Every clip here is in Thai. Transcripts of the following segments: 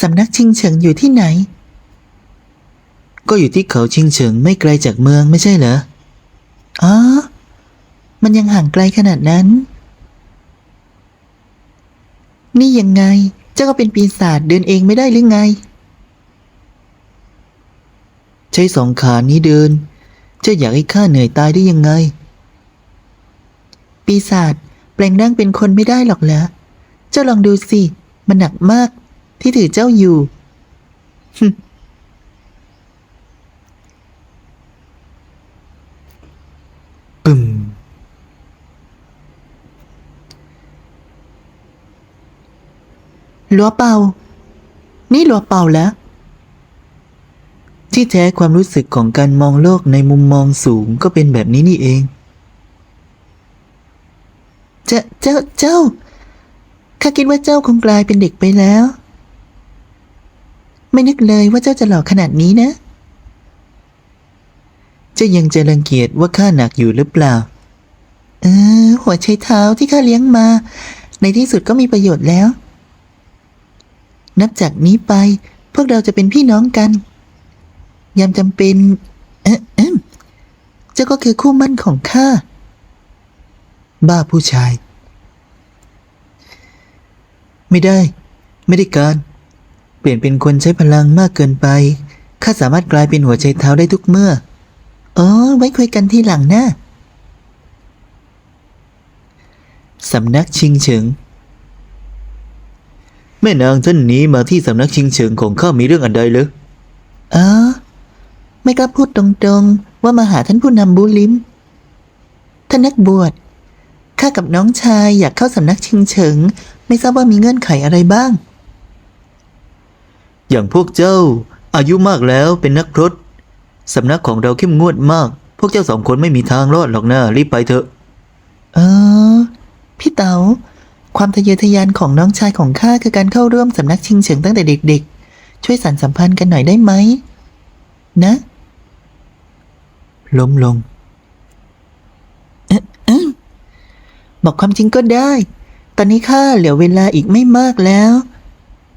สำนักชิงเฉิงอยู่ที่ไหน ก็อยู่ที่เขาชิงเฉิงไม่ไกลจากเมืองไม่ใช่เหรอ อ๋อ มันยังห่างไกลขนาดนั้น นี่ยังไง เจ้าก็เป็นปีศาจเดินเองไม่ได้หรือไง ใช้สองขานี้เดิน เจ้าอยากให้ข้าเหนื่อยตายได้ยังไง ปีศาจแปลงร่างเป็นคนไม่ได้หรอกเหรอ เจ้าลองดูสิ มันหนักมาก ที่ถือเจ้าอยู่ ปึ้มหลัวเป่า นี่หลัวเป่าแล้ว ที่แท้ความรู้สึกของการมองโลกในมุมมองสูงก็เป็นแบบนี้นี่เอง เจ้า เจ้า เจ้า ข้าคิดว่าเจ้าคงกลายเป็นเด็กไปแล้ว ไม่นึกเลยว่าเจ้าจะหล่อขนาดนี้นะ เจ้ายังจะรังเกียจว่าข้าหนักอยู่หรือเปล่า เออ หัวไชเท้าที่ข้าเลี้ยงมา ในที่สุดก็มีประโยชน์แล้ว นับจากนี้ไป พวกเราจะเป็นพี่น้องกัน ยามจำเป็น เอ๊ะเอ๊ะเจ้าก็คือคู่มั่นของข้า บ้าผู้ชาย ไม่ได้ ไม่ได้การ เปลี่ยนเป็นคนใช้พลังมากเกินไป ข้าสามารถกลายเป็นหัวใจเท้าได้ทุกเมื่อ อ๋อ ไว้คุยกันทีหลังนะ สำนักชิงเฉิง แม่นางท่านนี้มาที่สำนักชิงเฉิงของข้ามีเรื่องอันใดเหรือเออไม่กล้าพูดตรงๆ ว่ามาหาท่านผู้นำบูลิม ท่านนักบวช ข้ากับน้องชายอยากเข้าสำนักชิงเฉิง ไม่ทราบว่ามีเงื่อนไขอะไรบ้าง อย่างพวกเจ้า อายุมากแล้วเป็นนักพรตสำนักของเราเข้มงวดมาก พวกเจ้าสองคนไม่มีทางรอดหรอกนะรีบไปเถอะ เออ พี่เต๋าความทะเยอทะยานของน้องชายของข้าคือการเข้าร่วมสำนักชิงเฉิงตั้งแต่เด็กๆ ช่วยสานสัมพันธ์กันหน่อยได้ไหม นะ ล้มลงบอกความจริงก็ได้ ตอนนี้ข้าเหลือเวลาอีกไม่มากแล้วเ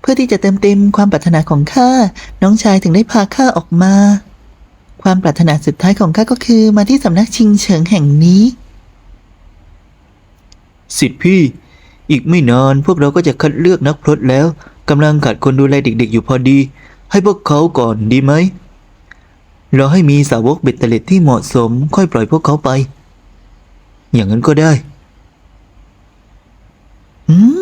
พื่อที่จะเติมเต็มความปรารถนาของข้าน้องชายถึงได้พาข้าออกมา ความปรารถนาสุดท้ายของข้าก็คือมาที่สำนักชิงเฉิงแห่งนี้ สิทธิพี่ อีกไม่นานพวกเราก็จะคัดเลือกนักพรตแล้วกำลังขาดคนดูแลเด็กๆ อยู่พอดี ให้พวกเขาก่อนดีไหมเราให้มีสาวกเบ็ดเตล็ดที่เหมาะสม ค่อยปล่อยพวกเขาไป อย่างนั้นก็ได้หืม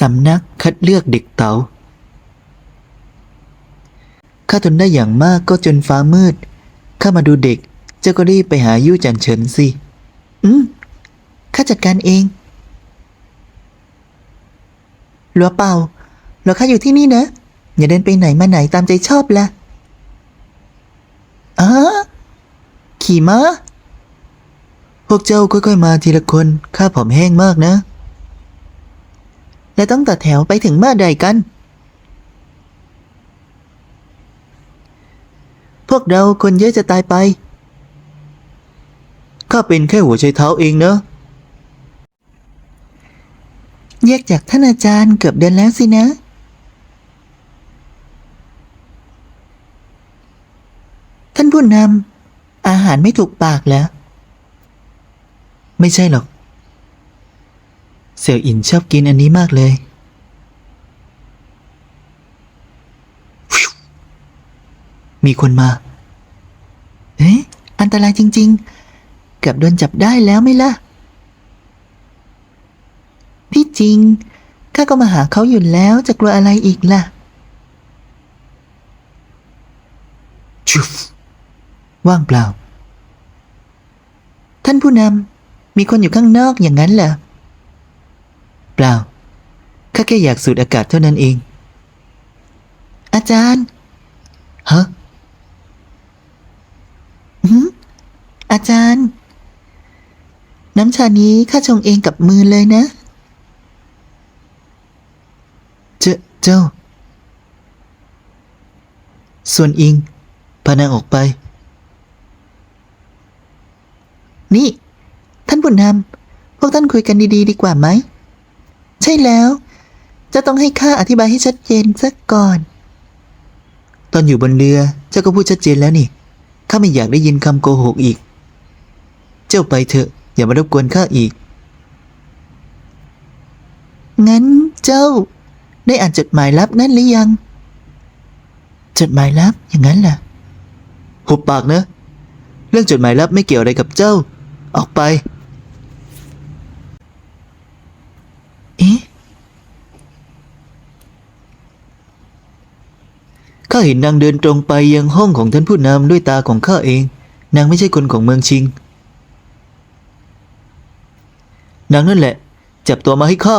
สำนักคัดเลือกเด็กเต๋าข้าทนได้อย่างมากก็จนฟ้ามืด ข้ามาดูเด็ก เจ้าก็รีบไปหายู่จันเฉินสิ อืม ข้าจัดการเองหลัวเป่าหลัวข้าอยู่ที่นี่นะ อย่าเดินไปไหนมาไหนตามใจชอบละอ๋อขี่ม้า พวกเจ้าค่อยๆมาทีละคน ข้าผอมแห้งมากนะ และต้องต่อแถวไปถึงเมื่อใดกัน พวกเราคนเยอะจะตายไป ข้าเป็นแค่หัวใจเท้าเองเนะแยกจากท่านอาจารย์เกือบเดือนแล้วสินะ ท่านผู้นำอาหารไม่ถูกปากแล้ว ไม่ใช่หรอก เสี่ยวอินชอบกินอันนี้มากเลย มีคนมา เอ๊ะอันตรายจริง ๆ เกือบโดนจับได้แล้วไม่ล่ะที่จริง ข้าก็มาหาเขาอยู่แล้วจะกลัวอะไรอีกล่ะชุฟว่างเปล่า ท่านผู้นำมีคนอยู่ข้างนอกอย่างนั้นเหรอ เปล่า ข้าแค่อยากสูดอากาศเท่านั้นเอง อาจารย์ ฮะหืมอาจารย์ น้ำชานี้ข้าชงเองกับมือเลยนะ เจ้าเจ้า ส่วนอิง พานางออกไป นี่ ท่านผู้นำพวกท่านคุยกันดี ๆ ดีกว่าไหม ใช่แล้ว จะต้องให้ข้าอธิบายให้ชัดเจนสักก่อน ตอนอยู่บนเรือเจ้าก็พูดชัดเจนแล้วนี่ข้าไม่อยากได้ยินคำโกหกอีก เจ้าไปเถอะ อย่ามารบกวนข้าอีก งั้นเจ้า ได้อ่านจดหมายลับนั่นหรือยัง จดหมายลับอย่างนั้นล่ะหุบปากเนะ เรื่องจดหมายลับไม่เกี่ยวอะไรกับเจ้า ออกไป เอ๊ะ ข้าเห็นนางเดินตรงไปยังห้องของท่านผู้นำด้วยตาของข้าเอง นางไม่ใช่คนของเมืองชิง นางนั่นแหละ จับตัวมาให้ข้า